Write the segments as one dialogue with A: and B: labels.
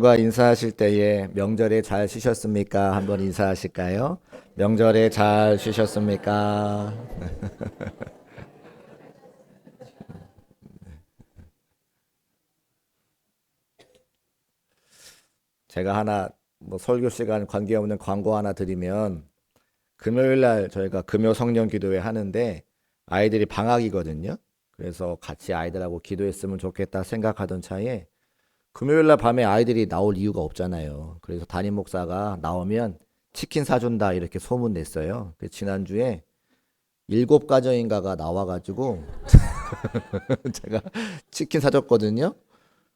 A: 과 인사하실 때에 명절에 잘 쉬셨습니까? 한번 인사하실까요? 명절에 잘 쉬셨습니까? 제가 하나 뭐 설교 시간 관계없는 광고 하나 드리면 금요일 날 저희가 금요 성령 기도회 하는데 아이들이 방학이거든요. 그래서 같이 아이들하고 기도했으면 좋겠다 생각하던 차에 금요일 날 밤에 아이들이 나올 이유가 없잖아요. 그래서 담임 목사가 나오면 치킨 사준다 이렇게 소문 냈어요. 그 지난주에 일곱 가정인가가 나와가지고 제가 치킨 사줬거든요.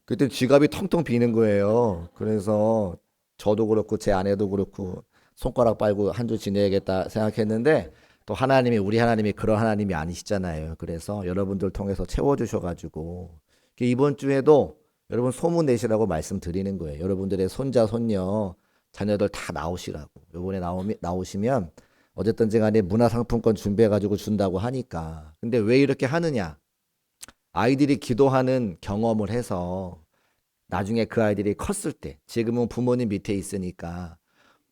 A: 그때 지갑이 텅텅 비는 거예요. 그래서 저도 그렇고 제 아내도 그렇고 손가락 빨고 한 주 지내야겠다 생각했는데 또 하나님이 우리 하나님이 그런 하나님이 아니시잖아요. 그래서 여러분들 통해서 채워주셔가지고 이번 주에도 여러분 소문 내시라고 말씀드리는 거예요. 여러분들의 손자 손녀 자녀들 다 나오시라고. 요번에 나오면 나오시면 어쨌든지 간에 문화상품권 준비해가지고 준다고 하니까. 근데 왜 이렇게 하느냐? 아이들이 기도하는 경험을 해서 나중에 그 아이들이 컸을 때 지금은 부모님 밑에 있으니까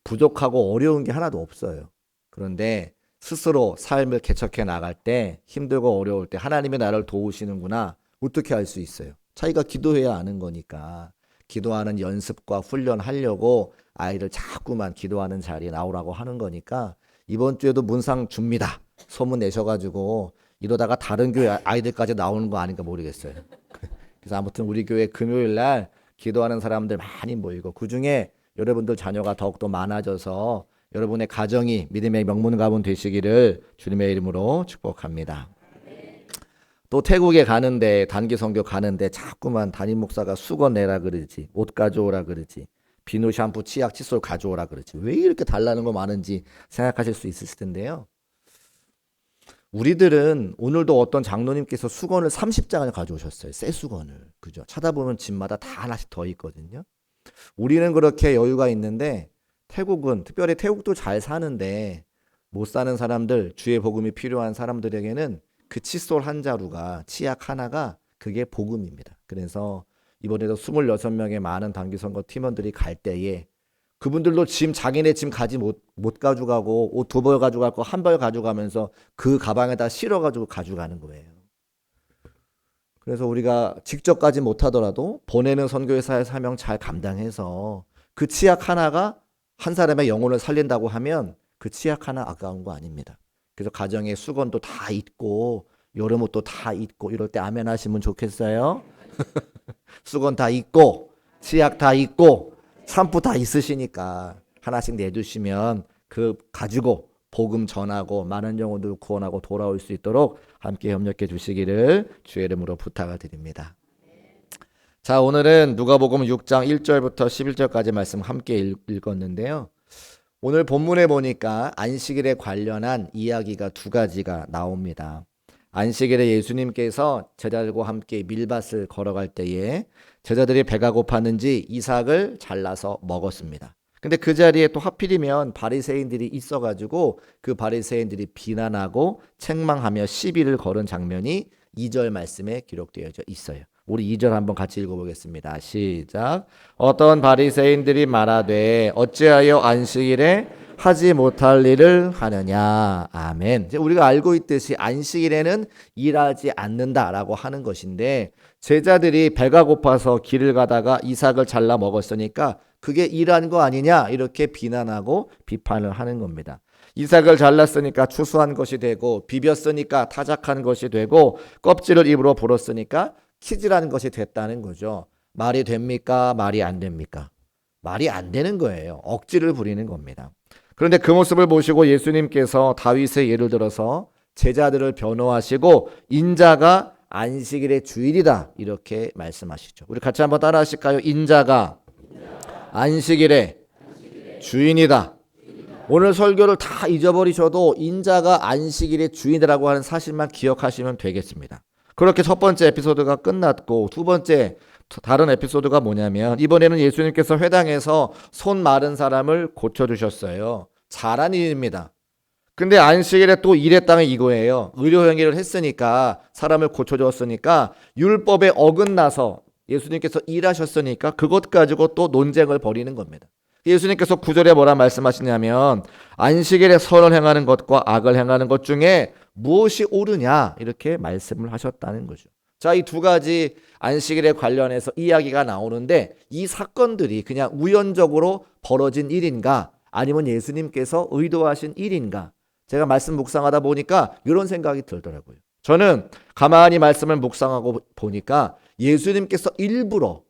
A: 부족하고 어려운 게 하나도 없어요. 그런데 스스로 삶을 개척해 나갈 때 힘들고 어려울 때 하나님이 나를 도우시는구나 어떻게 알 수 있어요? 자기가 기도해야 아는 거니까 기도하는 연습과 훈련하려고 아이를 자꾸만 기도하는 자리에 나오라고 하는 거니까 이번 주에도 문상 줍니다. 소문 내셔가지고 이러다가 다른 교회 아이들까지 나오는 거 아닌가 모르겠어요. 그래서 아무튼 우리 교회 금요일 날 기도하는 사람들 많이 모이고 그 중에 여러분들 자녀가 더욱더 많아져서 여러분의 가정이 믿음의 명문 가문 되시기를 주님의 이름으로 축복합니다. 또 태국에 가는데 단기 선교 가는데 자꾸만 담임 목사가 수건 내라 그러지 옷 가져오라 그러지 비누 샴푸 치약 칫솔 가져오라 그러지 왜 이렇게 달라는 거 많은지 생각하실 수 있을 텐데요. 우리들은 오늘도 어떤 장로님께서 수건을 30장을 가져오셨어요. 새 수건을. 그죠? 찾아보면 집마다 다 하나씩 더 있거든요. 우리는 그렇게 여유가 있는데 태국은 특별히 태국도 잘 사는데 못 사는 사람들, 주의 복음이 필요한 사람들에게는 그 칫솔 한 자루가 치약 하나가 그게 복음입니다. 그래서 이번에도 26명의 많은 단기 선거 팀원들이 갈 때에 그분들도 짐 자기네 짐 가지 못, 못 가져가고 옷 두 벌 가져갈 거한벌 가져가면서 그 가방에다 실어 가지고 가져가는 거예요. 그래서 우리가 직접 가지 못하더라도 보내는 선교회사의 사명 잘 감당해서 그 치약 하나가 한 사람의 영혼을 살린다고 하면 그 치약 하나 아까운 거 아닙니다. 그래서 가정에 수건도 다 있고 여름 옷도 다 있고 이럴 때 아멘 하시면 좋겠어요. 수건 다 있고 치약 다 있고 샴푸 다 있으시니까 하나씩 내주시면 그 가지고 복음 전하고 많은 영혼들 구원하고 돌아올 수 있도록 함께 협력해 주시기를 주의 이름으로 부탁을 드립니다. 자, 오늘은 누가복음 6장 1절부터 11절까지 말씀 함께 읽, 읽었는데요. 오늘 본문에 보니까 안식일에 관련한 이야기가 두 가지가 나옵니다. 안식일에 예수님께서 제자들과 함께 밀밭을 걸어갈 때에 제자들이 배가 고팠는지 이삭을 잘라서 먹었습니다. 근데 그 자리에 또 하필이면 바리새인들이 있어 가지고 그 바리새인들이 비난하고 책망하며 시비를 걸은 장면이 2절 말씀에 기록되어 있어요. 우리 2절 한번 같이 읽어보겠습니다. 시작. 어떤 바리새인들이 말하되 어찌하여 안식일에 하지 못할 일을 하느냐. 아멘. 우리가 알고 있듯이 안식일에는 일하지 않는다라고 하는 것인데 제자들이 배가 고파서 길을 가다가 이삭을 잘라 먹었으니까 그게 일한 거 아니냐 이렇게 비난하고 비판을 하는 겁니다. 이삭을 잘랐으니까 추수한 것이 되고 비볐으니까 타작한 것이 되고 껍질을 입으로 불었으니까 키즈라는 것이 됐다는 거죠. 말이 됩니까? 말이 안 됩니까? 말이 안 되는 거예요. 억지를 부리는 겁니다. 그런데 그 모습을 보시고 예수님께서 다윗의 예를 들어서 제자들을 변호하시고 인자가 안식일의 주일이다 이렇게 말씀하시죠. 우리 같이 한번 따라하실까요? 인자가 안식일의 주인이다. 오늘 설교를 다 잊어버리셔도 인자가 안식일의 주인이라고 하는 사실만 기억하시면 되겠습니다. 그렇게 첫 번째 에피소드가 끝났고 두 번째 다른 에피소드가 뭐냐면 이번에는 예수님께서 회당에서 손 마른 사람을 고쳐 주셨어요. 잘한 일입니다. 근데 안식일에 또 일했다면 이거예요. 의료 행위를 했으니까 사람을 고쳐 줬으니까 율법에 어긋나서 예수님께서 일하셨으니까 그것 가지고 또 논쟁을 벌이는 겁니다. 예수님께서 구절에 뭐라 말씀하시냐면 안식일에 선을 행하는 것과 악을 행하는 것 중에 무엇이 옳으냐 이렇게 말씀을 하셨다는 거죠. 자, 이 두 가지 안식일에 관련해서 이야기가 나오는데 이 사건들이 그냥 우연적으로 벌어진 일인가 아니면 예수님께서 의도하신 일인가 제가 말씀 묵상하다 보니까 이런 생각이 들더라고요. 저는 가만히 말씀을 묵상하고 보니까 예수님께서 일부러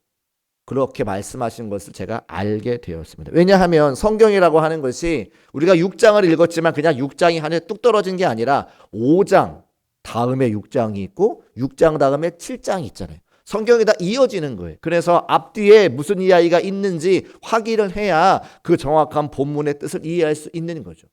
A: 그렇게 말씀하신 것을 제가 알게 되었습니다. 왜냐하면 성경이라고 하는 것이 우리가 6장을 읽었지만 그냥 6장이 하늘에 뚝 떨어진 게 아니라 5장 다음에 6장이 있고 6장 다음에 7장이 있잖아요. 성경이 다 이어지는 거예요. 그래서 앞뒤에 무슨 이야기가 있는지 확인을 해야 그 정확한 본문의 뜻을 이해할 수 있는 거죠.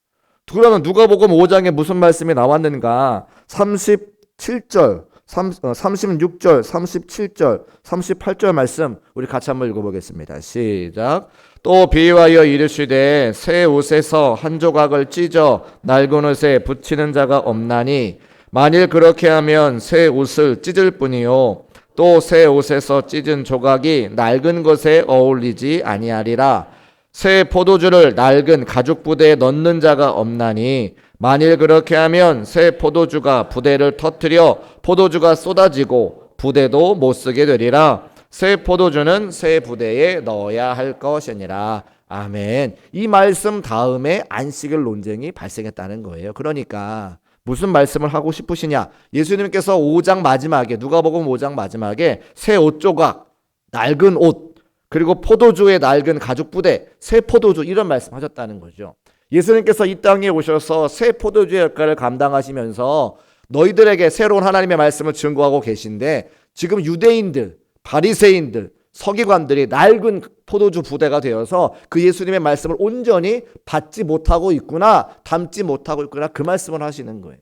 A: 그러면 누가복음 5장에 무슨 말씀이 나왔는가? 37절, 36절, 37절, 38절 말씀 우리 같이 한번 읽어보겠습니다. 시작. 또 비유하여 이르시되 새 옷에서 한 조각을 찢어 낡은 옷에 붙이는 자가 없나니 만일 그렇게 하면 새 옷을 찢을 뿐이요 또 새 옷에서 찢은 조각이 낡은 것에 어울리지 아니하리라 새 포도주를 낡은 가죽 부대에 넣는 자가 없나니 만일 그렇게 하면 새 포도주가 부대를 터뜨려 포도주가 쏟아지고 부대도 못 쓰게 되리라. 새 포도주는 새 부대에 넣어야 할 것이니라. 아멘. 이 말씀 다음에 안식일 논쟁이 발생했다는 거예요. 그러니까 무슨 말씀을 하고 싶으시냐? 예수님께서 5장 마지막에 누가복음 5장 마지막에 새 옷 조각 낡은 옷 그리고 포도주의 낡은 가죽 부대, 새 포도주 이런 말씀하셨다는 거죠. 예수님께서 이 땅에 오셔서 새 포도주의 역할을 감당하시면서 너희들에게 새로운 하나님의 말씀을 증거하고 계신데 지금 유대인들, 바리새인들, 서기관들이 낡은 포도주 부대가 되어서 그 예수님의 말씀을 온전히 받지 못하고 있구나, 담지 못하고 있구나 그 말씀을 하시는 거예요.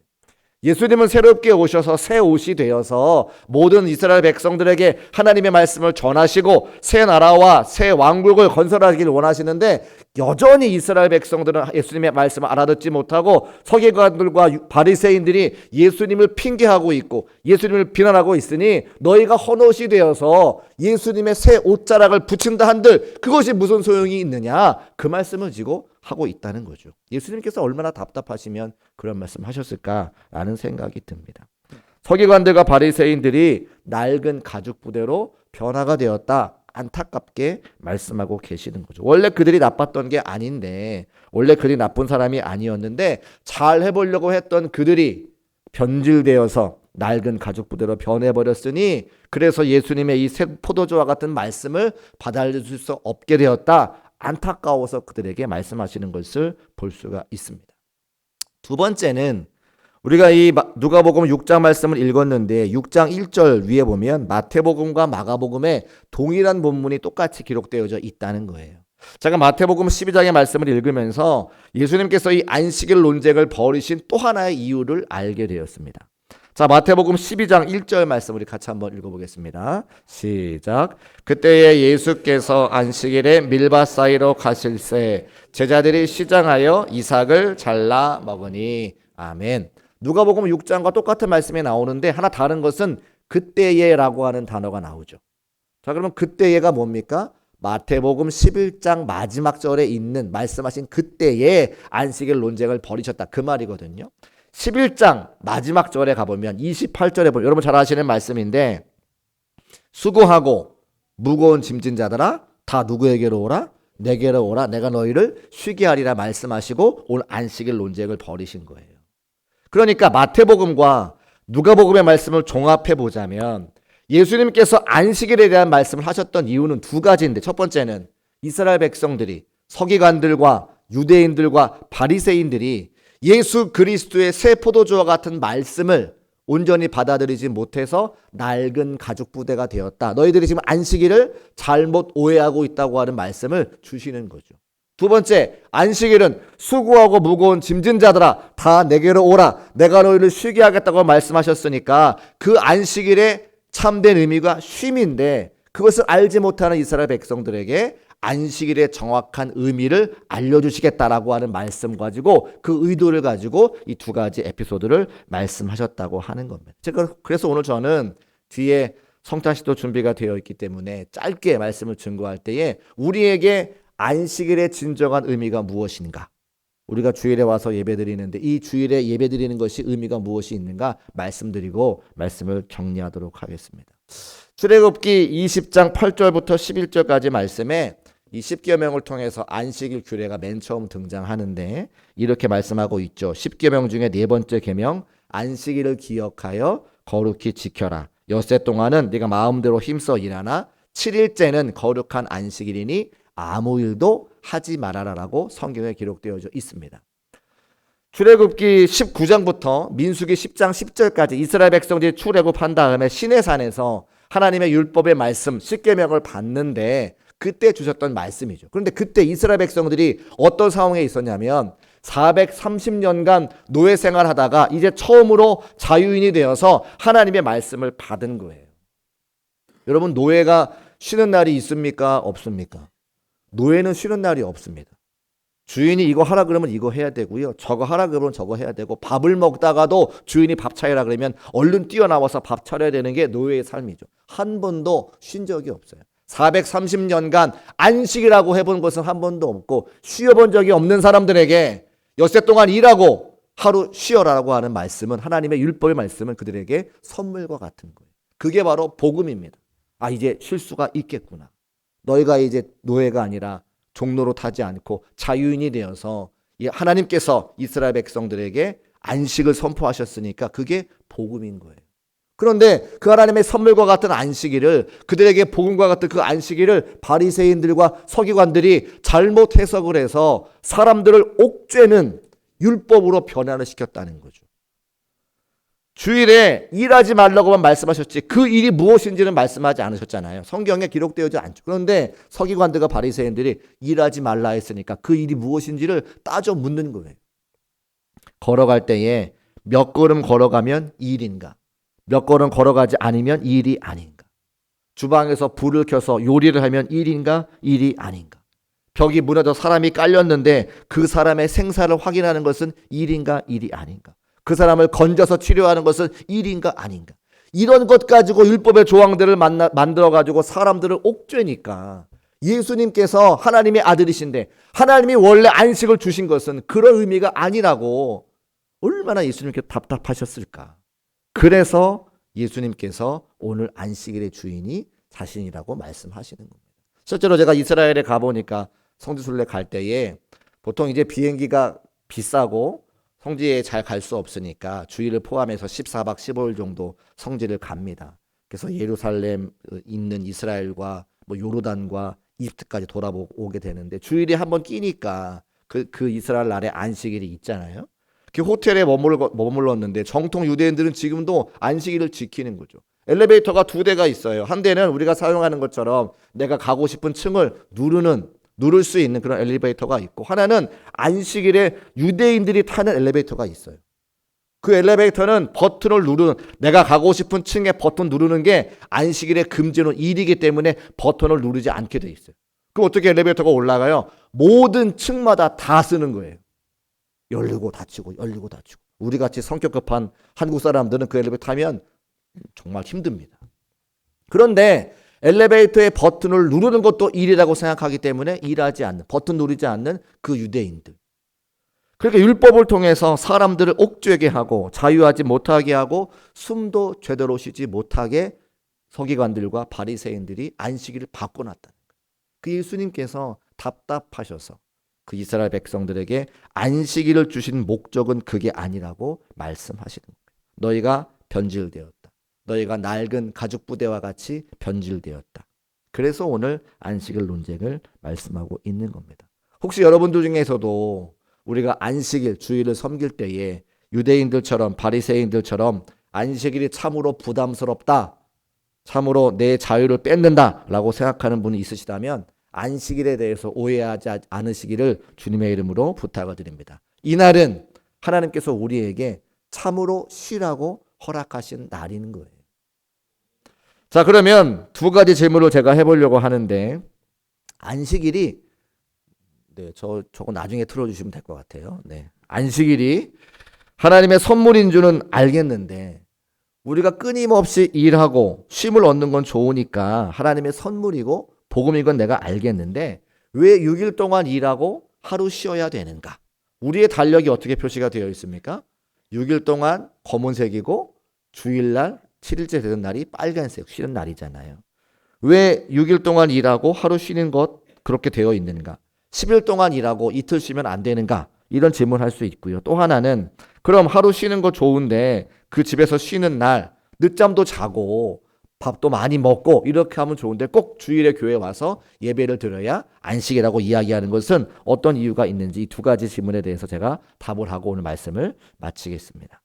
A: 예수님은 새롭게 오셔서 새 옷이 되어서 모든 이스라엘 백성들에게 하나님의 말씀을 전하시고 새 나라와 새 왕국을 건설하기를 원하시는데 여전히 이스라엘 백성들은 예수님의 말씀을 알아듣지 못하고 서기관들과 바리새인들이 예수님을 핑계하고 있고 예수님을 비난하고 있으니 너희가 헌옷이 되어서 예수님의 새 옷자락을 붙인다 한들 그것이 무슨 소용이 있느냐? 그 말씀을 지고 하고 있다는 거죠. 예수님께서 얼마나 답답하시면 그런 말씀 하셨을까라는 생각이 듭니다. 서기관들과 바리새인들이 낡은 가죽 부대로 변화가 되었다. 안타깝게 말씀하고 계시는 거죠. 원래 그들이 나빴던 게 아닌데, 원래 그들이 나쁜 사람이 아니었는데, 잘 해보려고 했던 그들이 변질되어서 낡은 가죽 부대로 변해버렸으니, 그래서 예수님의 이 새 포도주와 같은 말씀을 받아들일 수 없게 되었다. 안타까워서 그들에게 말씀하시는 것을 볼 수가 있습니다. 두 번째는 우리가 이 누가복음 6장 말씀을 읽었는데 6장 1절 위에 보면 마태복음과 마가복음에 동일한 본문이 똑같이 기록되어져 있다는 거예요. 제가 마태복음 12장의 말씀을 읽으면서 예수님께서 이 안식일 논쟁을 벌이신 또 하나의 이유를 알게 되었습니다. 자, 마태복음 12장 1절 말씀 우리 같이 한번 읽어보겠습니다. 시작. 그때에 예수께서 안식일에 밀밭 사이로 가실새 제자들이 시장하여 이삭을 잘라 먹으니 아멘. 누가복음 6장과 똑같은 말씀이 나오는데 하나 다른 것은 그때에라고 하는 단어가 나오죠. 자, 그러면 그때에가 뭡니까? 마태복음 11장 마지막 절에 있는 말씀하신 그때에 안식일 논쟁을 벌이셨다 그 말이거든요. 11장 마지막 절에 가보면 28절에 보면 여러분 잘 아시는 말씀인데 수고하고 무거운 짐진 자들아 다 누구에게로 오라 내게로 오라 내가 너희를 쉬게 하리라 말씀하시고 오늘 안식일 논쟁을 벌이신 거예요. 그러니까 마태복음과 누가복음의 말씀을 종합해 보자면 예수님께서 안식일에 대한 말씀을 하셨던 이유는 두 가지인데 첫 번째는 이스라엘 백성들이 서기관들과 유대인들과 바리새인들이 예수 그리스도의 새 포도주와 같은 말씀을 온전히 받아들이지 못해서 낡은 가죽 부대가 되었다. 너희들이 지금 안식일을 잘못 오해하고 있다고 하는 말씀을 주시는 거죠. 두 번째, 안식일은 수고하고 무거운 짐진 자들아 다 내게로 오라. 내가 너희를 쉬게 하겠다고 말씀하셨으니까 그 안식일의 참된 의미가 쉼인데 그것을 알지 못하는 이스라엘 백성들에게 안식일의 정확한 의미를 알려주시겠다라고 하는 말씀 가지고 그 의도를 가지고 이 두 가지 에피소드를 말씀하셨다고 하는 겁니다. 제가 그래서 오늘 저는 뒤에 성찬식도 준비가 되어 있기 때문에 짧게 말씀을 증거할 때에 우리에게 안식일의 진정한 의미가 무엇인가? 우리가 주일에 와서 예배 드리는데 이 주일에 예배 드리는 것이 의미가 무엇이 있는가 말씀드리고 말씀을 정리하도록 하겠습니다. 출애굽기 20장 8절부터 11절까지 말씀에 이 십계명을 통해서 안식일 규례가 맨 처음 등장하는데 이렇게 말씀하고 있죠. 십계명 중에 네 번째 계명 안식일을 기억하여 거룩히 지켜라. 엿새 동안은 네가 마음대로 힘써 일하나 7일째는 거룩한 안식일이니 아무 일도 하지 말아라라고 성경에 기록되어져 있습니다. 출애굽기 19장부터 민수기 10장 10절까지 이스라엘 백성들이 출애굽한 다음에 시내산에서 하나님의 율법의 말씀 십계명을 받는데 그때 주셨던 말씀이죠. 그런데 그때 이스라엘 백성들이 어떤 상황에 있었냐면 430년간 노예 생활하다가 이제 처음으로 자유인이 되어서 하나님의 말씀을 받은 거예요. 여러분 노예가 쉬는 날이 있습니까? 없습니까? 노예는 쉬는 날이 없습니다. 주인이 이거 하라 그러면 이거 해야 되고요. 저거 하라 그러면 저거 해야 되고 밥을 먹다가도 주인이 밥 차리라 그러면 얼른 뛰어나와서 밥 차려야 되는 게 노예의 삶이죠. 한 번도 쉰 적이 없어요. 430년간 안식이라고 해본 것은 한 번도 없고 쉬어본 적이 없는 사람들에게 엿새 동안 일하고 하루 쉬어라라고 하는 말씀은 하나님의 율법의 말씀은 그들에게 선물과 같은 거예요. 그게 바로 복음입니다. 아 이제 쉴 수가 있겠구나. 너희가 이제 노예가 아니라 종로로 타지 않고 자유인이 되어서 이 하나님께서 이스라엘 백성들에게 안식을 선포하셨으니까 그게 복음인 거예요. 그런데 그 하나님의 선물과 같은 안식일을 그들에게 복음과 같은 그 안식일을 바리새인들과 서기관들이 잘못 해석을 해서 사람들을 옥죄는 율법으로 변화를 시켰다는 거죠. 주일에 일하지 말라고만 말씀하셨지 그 일이 무엇인지는 말씀하지 않으셨잖아요. 성경에 기록되어지 않죠. 그런데 서기관들과 바리새인들이 일하지 말라 했으니까 그 일이 무엇인지를 따져 묻는 거예요. 걸어갈 때에 몇 걸음 걸어가면 일인가? 몇 걸음 걸어가지 않으면 일이 아닌가? 주방에서 불을 켜서 요리를 하면 일인가? 일이 아닌가? 벽이 무너져 사람이 깔렸는데 그 사람의 생사를 확인하는 것은 일인가? 일이 아닌가? 그 사람을 건져서 치료하는 것은 일인가 아닌가. 이런 것 가지고 율법의 조항들을 만나, 만들어 가지고 사람들을 옥죄니까 예수님께서 하나님의 아들이신데 하나님이 원래 안식을 주신 것은 그런 의미가 아니라고 얼마나 예수님께 답답하셨을까. 그래서 예수님께서 오늘 안식일의 주인이 자신이라고 말씀하시는 겁니다. 실제로 제가 이스라엘에 가보니까 성지순례 갈 때에 보통 이제 비행기가 비싸고 성지에 잘 갈 수 없으니까 주일을 포함해서 14박 15일 정도 성지를 갑니다. 그래서 예루살렘 어, 있는 이스라엘과 뭐 요르단과 이집트까지 돌아오게 되는데 주일에 한번 끼니까 그, 그 이스라엘 나라의 안식일이 있잖아요. 그 호텔에 머물, 머물렀는데 정통 유대인들은 지금도 안식일을 지키는 거죠. 엘리베이터가 두 대가 있어요. 한 대는 우리가 사용하는 것처럼 내가 가고 싶은 층을 누르는 누를 수 있는 그런 엘리베이터가 있고 하나는 안식일에 유대인들이 타는 엘리베이터가 있어요. 그 엘리베이터는 버튼을 누르는 내가 가고 싶은 층에 버튼 누르는 게 안식일의 금지는 일이기 때문에 버튼을 누르지 않게 돼 있어요. 그럼 어떻게 엘리베이터가 올라가요? 모든 층마다 다 쓰는 거예요. 열리고 닫히고 열리고 닫히고. 우리 같이 성격 급한 한국 사람들은 그 엘리베이터 타면 정말 힘듭니다. 그런데 엘리베이터의 버튼을 누르는 것도 일이라고 생각하기 때문에 일하지 않는, 버튼 누르지 않는 그 유대인들. 그렇게 율법을 통해서 사람들을 옥죄게 하고 자유하지 못하게 하고 숨도 제대로 쉬지 못하게 서기관들과 바리새인들이 안식일을 바꿔놨다는. 그 예수님께서 답답하셔서 그 이스라엘 백성들에게 안식일을 주신 목적은 그게 아니라고 말씀하시는 거예요. 너희가 변질되었다. 너희가 낡은 가죽 부대와 같이 변질되었다. 그래서 오늘 안식일 논쟁을 말씀하고 있는 겁니다. 혹시 여러분들 중에서도 우리가 안식일 주일을 섬길 때에 유대인들처럼 바리새인들처럼 안식일이 참으로 부담스럽다. 참으로 내 자유를 뺏는다라고 생각하는 분이 있으시다면 안식일에 대해서 오해하지 않으시기를 주님의 이름으로 부탁을 드립니다. 이날은 하나님께서 우리에게 참으로 쉬라고 허락하신 날인 거예요. 자, 그러면 두 가지 질문을 제가 해보려고 하는데, 안식일이, 네, 저, 저거 나중에 틀어주시면 될 것 같아요. 네. 안식일이 하나님의 선물인 줄은 알겠는데, 우리가 끊임없이 일하고 쉼을 얻는 건 좋으니까 하나님의 선물이고 복음인 건 내가 알겠는데 왜 6일 동안 일하고 하루 쉬어야 되는가? 우리의 달력이 어떻게 표시가 되어 있습니까? 6일 동안 검은색이고 주일날 7일째 되는 날이 빨간색 쉬는 날이잖아요. 왜 6일 동안 일하고 하루 쉬는 것 그렇게 되어 있는가? 10일 동안 일하고 이틀 쉬면 안 되는가? 이런 질문을 할수 있고요. 또 하나는 그럼 하루 쉬는 거 좋은데 그 집에서 쉬는 날 늦잠도 자고 밥도 많이 먹고 이렇게 하면 좋은데 꼭 주일에 교회 와서 예배를 드려야 안식이라고 이야기하는 것은 어떤 이유가 있는지 이 두 가지 질문에 대해서 제가 답을 하고 오늘 말씀을 마치겠습니다.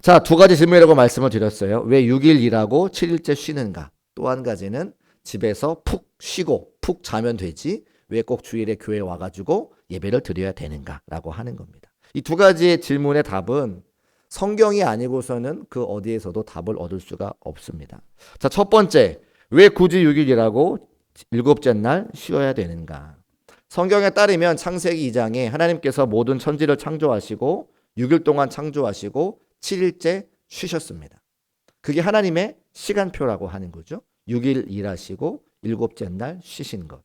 A: 자, 두 가지 질문이라고 말씀을 드렸어요. 왜 6일 일하고 7일째 쉬는가? 또 한 가지는 집에서 푹 쉬고 푹 자면 되지 왜 꼭 주일에 교회 와가지고 예배를 드려야 되는가라고 하는 겁니다. 이 두 가지의 질문의 답은 성경이 아니고서는 그 어디에서도 답을 얻을 수가 없습니다. 자, 첫 번째, 왜 굳이 6일이라고 일곱째 날 쉬어야 되는가? 성경에 따르면 창세기 2장에 하나님께서 모든 천지를 창조하시고 6일 동안 창조하시고 7일째 쉬셨습니다. 그게 하나님의 시간표라고 하는 거죠. 6일 일하시고 일곱째 날 쉬신 것.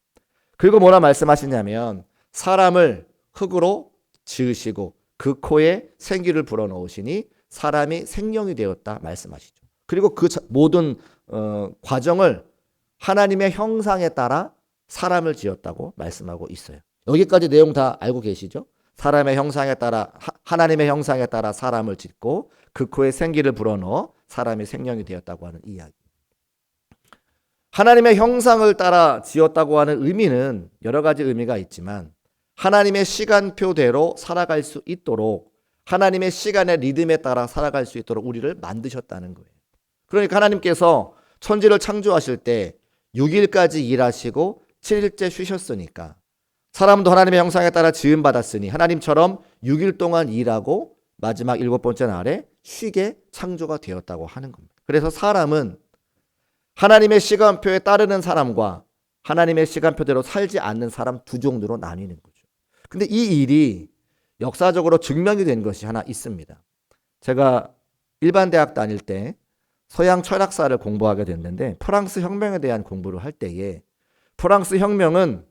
A: 그리고 뭐라 말씀하시냐면 사람을 흙으로 지으시고 그 코에 생기를 불어넣으시니 사람이 생명이 되었다 말씀하시죠. 그리고 그 모든 어, 과정을 하나님의 형상에 따라 사람을 지었다고 말씀하고 있어요. 여기까지 내용 다 알고 계시죠? 사람의 형상에 따라 하 나님의 형상에 따라 사람을 짓고 그 코에 생기를 불어넣어 사람이 생명이 되었다고 하는 이야기. 하나님의 형상을 따라 지었다고 하는 의미는 여러 가지 의미가 있지만 하나님의 시간표대로 살아갈 수 있도록 하나님의 시간의 리듬에 따라 살아갈 수 있도록 우리를 만드셨다는 거예요. 그러니까 하나님께서 천지를 창조하실 때 6일까지 일하시고 7일째 쉬셨으니까 사람도 하나님의 형상에 따라 지음 받았으니 하나님처럼 6일 동안 일하고 마지막 일곱 번째 날에 쉬게 창조가 되었다고 하는 겁니다. 그래서 사람은 하나님의 시간표에 따르는 사람과 하나님의 시간표대로 살지 않는 사람 두 종류로 나뉘는 거죠. 근데 이 일이 역사적으로 증명이 된 것이 하나 있습니다. 제가 일반 대학 다닐 때 서양 철학사를 공부하게 됐는데 프랑스 혁명에 대한 공부를 할 때에 프랑스 혁명은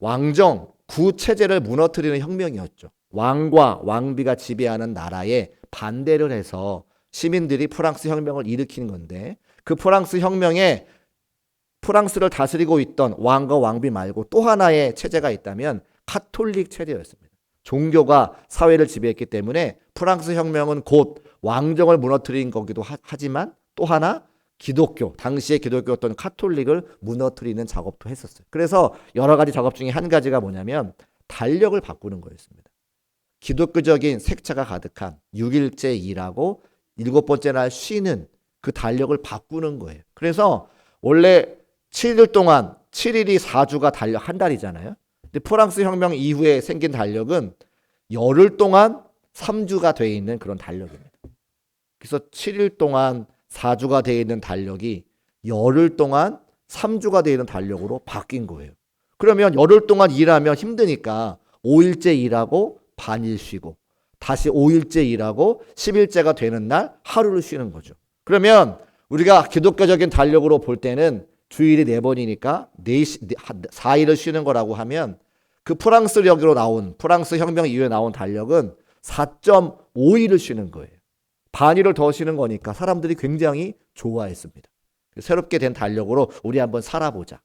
A: 왕정, 구 체제를 무너뜨리는 혁명이었죠. 왕과 왕비가 지배하는 나라에 반대를 해서 시민들이 프랑스 혁명을 일으키는 건데 그 프랑스 혁명에 프랑스를 다스리고 있던 왕과 왕비 말고 또 하나의 체제가 있다면 카톨릭 체제였습니다. 종교가 사회를 지배했기 때문에 프랑스 혁명은 곧 왕정을 무너뜨린 거기도 하, 지만 또 하나 기독교, 당시의 기독교였던 카톨릭을 무너뜨리는 작업도 했었어요. 그래서 여러 가지 작업 중에 한 가지가 뭐냐면 달력을 바꾸는 거였습니다. 기독교적인 색채가 가득한 6일째 일하고 일곱 번째 날 쉬는 그 달력을 바꾸는 거예요. 그래서 원래 7일 동안 7일이 4주가 달력 한 달이잖아요. 근데 프랑스 혁명 이후에 생긴 달력은 열흘 동안 3주가 되어 있는 그런 달력입니다. 그래서 7일 동안 4주가 되어 있는 달력이 열흘 동안 3주가 되어 있는 달력으로 바뀐 거예요. 그러면 열흘 동안 일하면 힘드니까 5일째 일하고 반일 쉬고 다시 5일째 일하고 10일째가 되는 날 하루를 쉬는 거죠. 그러면 우리가 기독교적인 달력으로 볼 때는 주일이 4번이니까 4일을 쉬는 거라고 하면 그 프랑스력으로 나온 프랑스 혁명 이후에 나온 달력은 4.5일을 쉬는 거예요. 반일을 더 쉬는 거니까 사람들이 굉장히 좋아했습니다. 새롭게 된 달력으로 우리 한번 살아보자.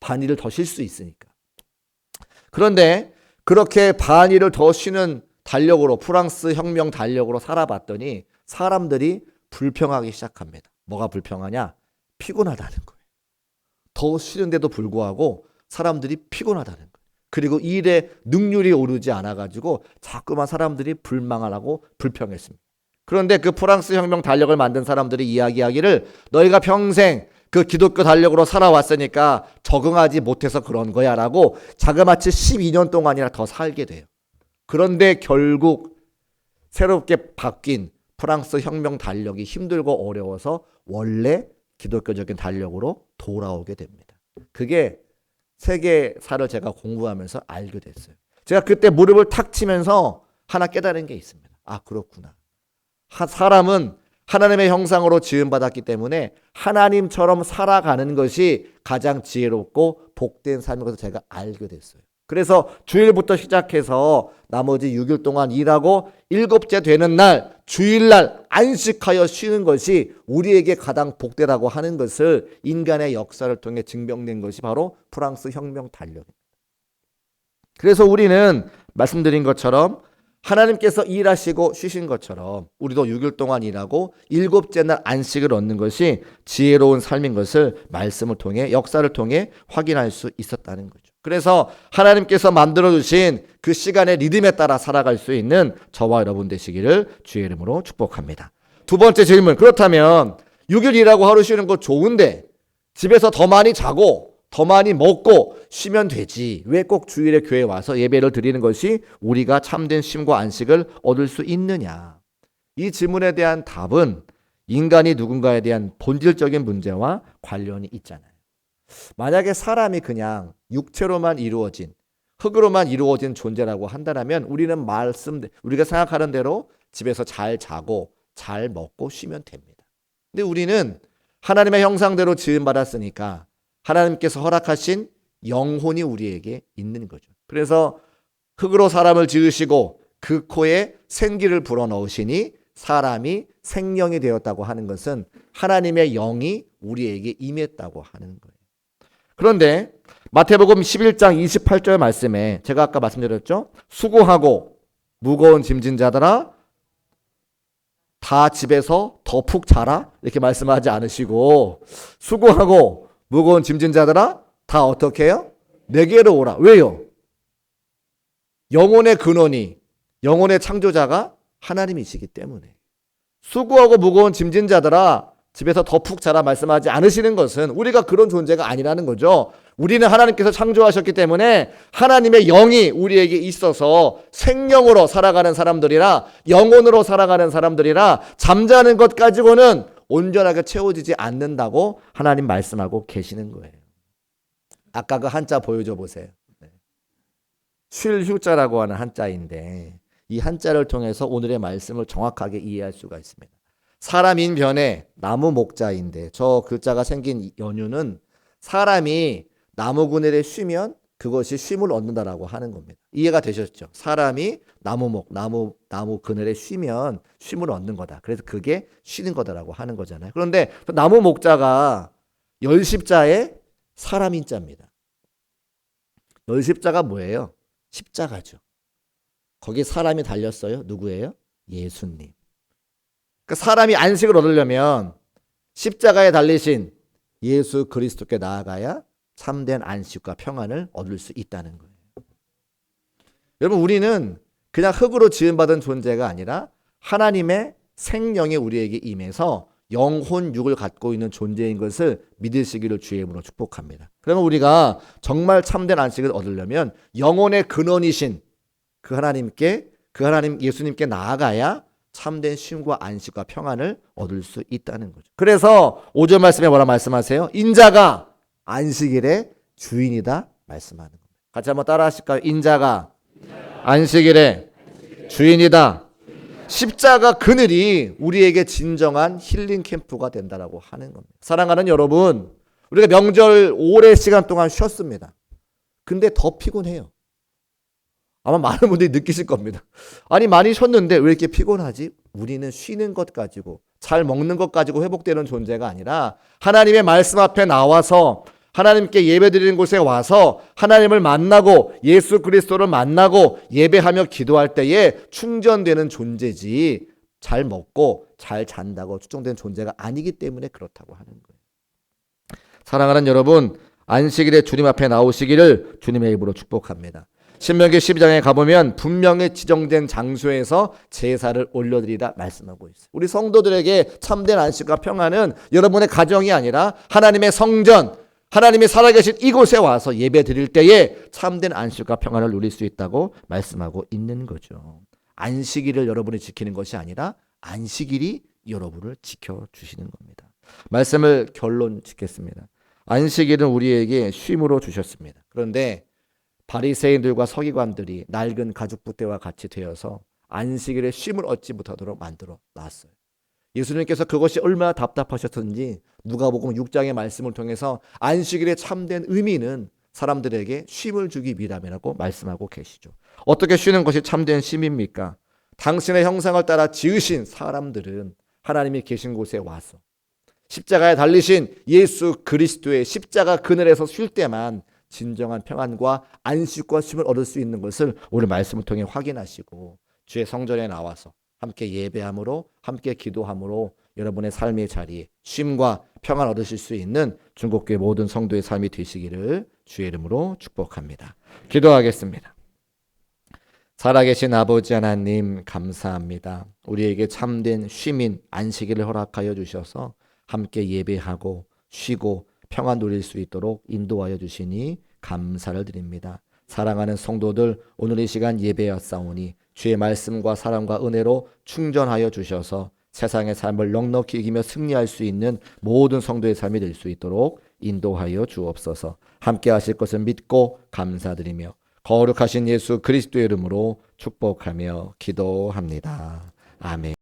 A: 반일을 더 쉴 수 있으니까. 그런데 그렇게 반일을 더 쉬는 달력으로 프랑스 혁명 달력으로 살아봤더니 사람들이 불평하기 시작합니다. 뭐가 불평하냐? 피곤하다는 거예요. 더 쉬는데도 불구하고 사람들이 피곤하다는 거예요. 그리고 일의 능률이 오르지 않아가지고 자꾸만 사람들이 불망을 하고 불평했습니다. 그런데 그 프랑스 혁명 달력을 만든 사람들이 이야기하기를 너희가 평생 그 기독교 달력으로 살아왔으니까 적응하지 못해서 그런 거야 라고 자그마치 12년 동안이나 더 살게 돼요. 그런데 결국 새롭게 바뀐 프랑스 혁명 달력이 힘들고 어려워서 원래 기독교적인 달력으로 돌아오게 됩니다. 그게 세계사를 제가 공부하면서 알게 됐어요. 제가 그때 무릎을 탁 치면서 하나 깨달은 게 있습니다. 아, 그렇구나. 사람은 하나님의 형상으로 지음받았기 때문에 하나님처럼 살아가는 것이 가장 지혜롭고 복된 삶인 것을 제가 알게 됐어요. 그래서 주일부터 시작해서 나머지 6일 동안 일하고 일곱째 되는 날 주일날 안식하여 쉬는 것이 우리에게 가장 복되다고 하는 것을 인간의 역사를 통해 증명된 것이 바로 프랑스 혁명 단력입니다. 그래서 우리는 말씀드린 것처럼 하나님께서 일하시고 쉬신 것처럼 우리도 6일 동안 일하고 일곱째 날 안식을 얻는 것이 지혜로운 삶인 것을 말씀을 통해 역사를 통해 확인할 수 있었다는 거죠. 그래서 하나님께서 만들어 주신 그 시간의 리듬에 따라 살아갈 수 있는 저와 여러분 되시기를 주의 이름으로 축복합니다. 두 번째 질문. 그렇다면 6일 일하고 하루 쉬는 거 좋은데 집에서 더 많이 자고 더 많이 먹고 쉬면 되지. 왜 꼭 주일에 교회 와서 예배를 드리는 것이 우리가 참된 쉼과 안식을 얻을 수 있느냐? 이 질문에 대한 답은 인간이 누군가에 대한 본질적인 문제와 관련이 있잖아요. 만약에 사람이 그냥 육체로만 이루어진 흙으로만 이루어진 존재라고 한다면 우리는 말씀 우리가 생각하는 대로 집에서 잘 자고 잘 먹고 쉬면 됩니다. 근데 우리는 하나님의 형상대로 지음 받았으니까 하나님께서 허락하신 영혼이 우리에게 있는 거죠. 그래서 흙으로 사람을 지으시고 그 코에 생기를 불어 넣으시니 사람이 생명이 되었다고 하는 것은 하나님의 영이 우리에게 임했다고 하는 거예요. 그런데 마태복음 11장 28절 말씀에 제가 아까 말씀드렸죠. 수고하고 무거운 짐진 자들아 다 집에서 더 푹 자라 이렇게 말씀하지 않으시고 수고하고 무거운 짐진 자들아 다 어떻게 해요? 내게로 오라. 왜요? 영혼의 근원이 영혼의 창조자가 하나님이시기 때문에 수고하고 무거운 짐진 자들아 집에서 더 푹 자라 말씀하지 않으시는 것은 우리가 그런 존재가 아니라는 거죠. 우리는 하나님께서 창조하셨기 때문에 하나님의 영이 우리에게 있어서 생명으로 살아가는 사람들이라 영혼으로 살아가는 사람들이라 잠자는 것 가지고는 온전하게 채워지지 않는다고 하나님 말씀하고 계시는 거예요. 아까 그 한자 보여줘 보세요. 네. 쉴 휴자라고 하는 한자인데 이 한자를 통해서 오늘의 말씀을 정확하게 이해할 수가 있습니다. 사람인 변에 나무 목자인데 저 글자가 생긴 연유는 사람이 나무 그늘에 쉬면 그것이 쉼을 얻는다라고 하는 겁니다. 이해가 되셨죠? 사람이 나무목, 나무, 나무 그늘에 쉬면 쉼을 얻는 거다. 그래서 그게 쉬는 거다라고 하는 거잖아요. 그런데 그 나무 목자가 열십자에 사람인 자입니다. 열십자가 뭐예요? 십자가죠. 거기 사람이 달렸어요. 누구예요? 예수님. 그러니까 사람이 안식을 얻으려면 십자가에 달리신 예수 그리스도께 나아가야 참된 안식과 평안을 얻을 수 있다는 거예요. 여러분 우리는 그냥 흙으로 지음받은 존재가 아니라 하나님의 생명이 우리에게 임해서 영혼 육을 갖고 있는 존재인 것을 믿으시기를 주의 이름으로 축복합니다. 그러면 우리가 정말 참된 안식을 얻으려면 영혼의 근원이신 그 하나님께 그 하나님 예수님께 나아가야 참된 쉼과 안식과 평안을 얻을 수 있다는 거죠. 그래서 5절 말씀에 뭐라 말씀하세요? 인자가 안식일의 주인이다 말씀하는 겁니다. 같이 한번 따라 하실까요? 인자가 안식일의 주인이다. 십자가 그늘이 우리에게 진정한 힐링 캠프가 된다라고 하는 겁니다. 사랑하는 여러분, 우리가 명절 오래 시간 동안 쉬었습니다. 근데 더 피곤해요. 아마 많은 분들이 느끼실 겁니다. 아니 많이 쉬었는데 왜 이렇게 피곤하지? 우리는 쉬는 것 가지고 잘 먹는 것 가지고 회복되는 존재가 아니라 하나님의 말씀 앞에 나와서 하나님께 예배드리는 곳에 와서 하나님을 만나고 예수 그리스도를 만나고 예배하며 기도할 때에 충전되는 존재지 잘 먹고 잘 잔다고 추정된 존재가 아니기 때문에 그렇다고 하는 거예요. 사랑하는 여러분, 안식일에 주님 앞에 나오시기를 주님의 입으로 축복합니다. 신명기 12장에 가보면 분명히 지정된 장소에서 제사를 올려드리라 말씀하고 있어요. 우리 성도들에게 참된 안식과 평안은 여러분의 가정이 아니라 하나님의 성전, 하나님이 살아계신 이곳에 와서 예배 드릴 때에 참된 안식과 평안을 누릴 수 있다고 말씀하고 있는 거죠. 안식일을 여러분이 지키는 것이 아니라 안식일이 여러분을 지켜주시는 겁니다. 말씀을 결론 짓겠습니다. 안식일은 우리에게 쉼으로 주셨습니다. 그런데 바리새인들과 서기관들이 낡은 가죽 부대와 같이 되어서 안식일에 쉼을 얻지 못하도록 만들어 놨어요. 예수님께서 그것이 얼마나 답답하셨던지 누가복음 6장의 말씀을 통해서 안식일의 참된 의미는 사람들에게 쉼을 주기 위함이라고 말씀하고 계시죠. 어떻게 쉬는 것이 참된 쉼입니까? 당신의 형상을 따라 지으신 사람들은 하나님이 계신 곳에 와서 십자가에 달리신 예수 그리스도의 십자가 그늘에서 쉴 때만 진정한 평안과 안식과 쉼을 얻을 수 있는 것을 오늘 말씀을 통해 확인하시고 주의 성전에 나와서 함께 예배함으로 함께 기도함으로 여러분의 삶의 자리에 쉼과 평안 얻으실 수 있는 중국교회 모든 성도의 삶이 되시기를 주의 이름으로 축복합니다. 기도하겠습니다. 살아계신 아버지 하나님 감사합니다. 우리에게 참된 쉼인 안식일을 허락하여 주셔서 함께 예배하고 쉬고 평안 누릴 수 있도록 인도하여 주시니 감사를 드립니다. 사랑하는 성도들 오늘 이 시간 예배였사오니 주의 말씀과 사랑과 은혜로 충전하여 주셔서 세상의 삶을 넉넉히 이기며 승리할 수 있는 모든 성도의 삶이 될 수 있도록 인도하여 주옵소서. 함께 하실 것을 믿고 감사드리며 거룩하신 예수 그리스도의 이름으로 축복하며 기도합니다. 아멘.